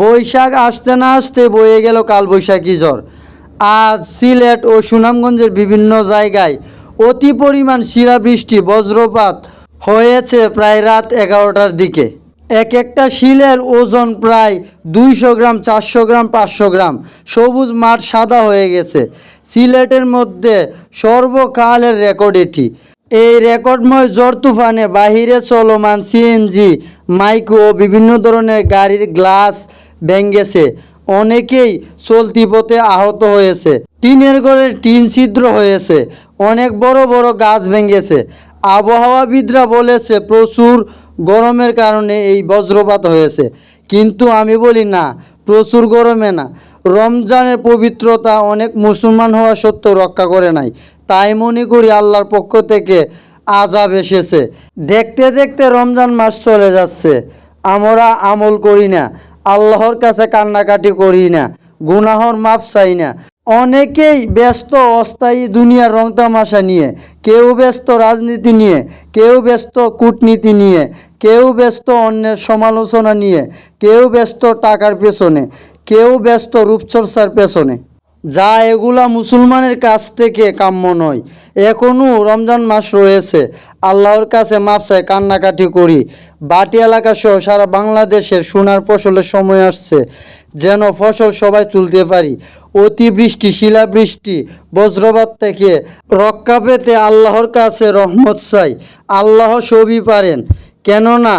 বৈশাখ আসতে না আসতে বয়ে গেল কাল বৈশাখী ঝড়। আজ সিলেট ও সুনামগঞ্জের বিভিন্ন জায়গায় অতি পরিমাণ শিলাবৃষ্টি, বজ্রপাত হয়েছে প্রায় রাত এগারোটার দিকে। এক একটা শিলের ওজন প্রায় দুইশো গ্রাম, চারশো গ্রাম, পাঁচশো গ্রাম। সবুজ মাঠ সাদা হয়ে গেছে। সিলেটের মধ্যে সর্বকালের রেকর্ড এটি। এই রেকর্ডময় ঝড় তুফানে বাহিরে চলমান সিএনজি, মাইক্রো বিভিন্ন ধরনের গাড়ির গ্লাস ভেঙ্গেছে। অনেকেই চলতি পথে আহত হয়েছে। টিনের ঘরের টিন ছিদ্র হয়েছে। অনেক বড় বড় গাছ ভেঙেছে আবহাওয়াবিদরা বলেছে, প্রচুর গরমের কারণে এই বজ্রপাত হয়েছে। কিন্তু আমি বলি না, প্রচুর গরমে না। রমজানের পবিত্রতা অনেক মুসলমান হওয়া সত্ত্বেও রক্ষা করে নাই। তাই মনে করি আল্লাহর পক্ষ থেকে আজাব এসেছে। দেখতে দেখতে রমজান মাস চলে যাচ্ছে। আমরা আমল করি না। আল্লাহর কাছে কান্নাকাটি করি না, গুনাহর মাপ চাই না। অনেকেই ব্যস্ত, অস্থায়ী দুনিয়ার রং তামাশা নিয়ে, কেউ ব্যস্ত রাজনীতি নিয়ে, কেউ ব্যস্ত কূটনীতি নিয়ে, কেউ ব্যস্ত অন্যের সমালোচনা নিয়ে, কেউ ব্যস্ত টাকার পেছনে, কেউ ব্যস্ত রূপচর্চার পেছনে। যা এগুলা মুসলমানের কাছ থেকে কাম্য নয়। এখনও রমজান মাস রয়েছে। আল্লাহর কাছে মাপ চাই, কান্নাকাটি করি। বাটি এলাকা সহ সারা বাংলাদেশের সোনার ফসলের সময় আসছে, যেন ফসল সবাই তুলতে পারি। অতিবৃষ্টি, শিলাবৃষ্টি, বজ্রপাত থেকে রক্ষা পেতে আল্লাহর কাছে রহমত চাই। আল্লাহ সবই পারেন। কেননা,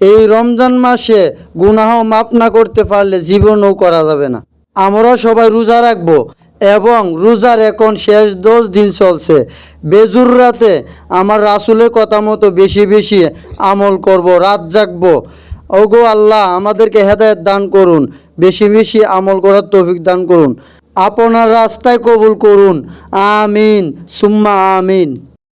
এই রমজান মাসে গুনাহ মাপ না করতে পারলে জীবনও করা যাবে না। আমরা সবাই রোজা রাখব। এবং রোজার এখন শেষ দশ দিন চলছে। বেজুর রাতে আমার রাসুলের কথা মতো বেশি বেশি আমল করব, রাত জাগবো। ওগো আল্লাহ, আমাদেরকে হেদায়ত দান করুন, বেশি বেশি আমল করার তৌফিক দান করুন। আপনার রাস্তায় কবুল করুন। আমিন। সুম্মা আমিন।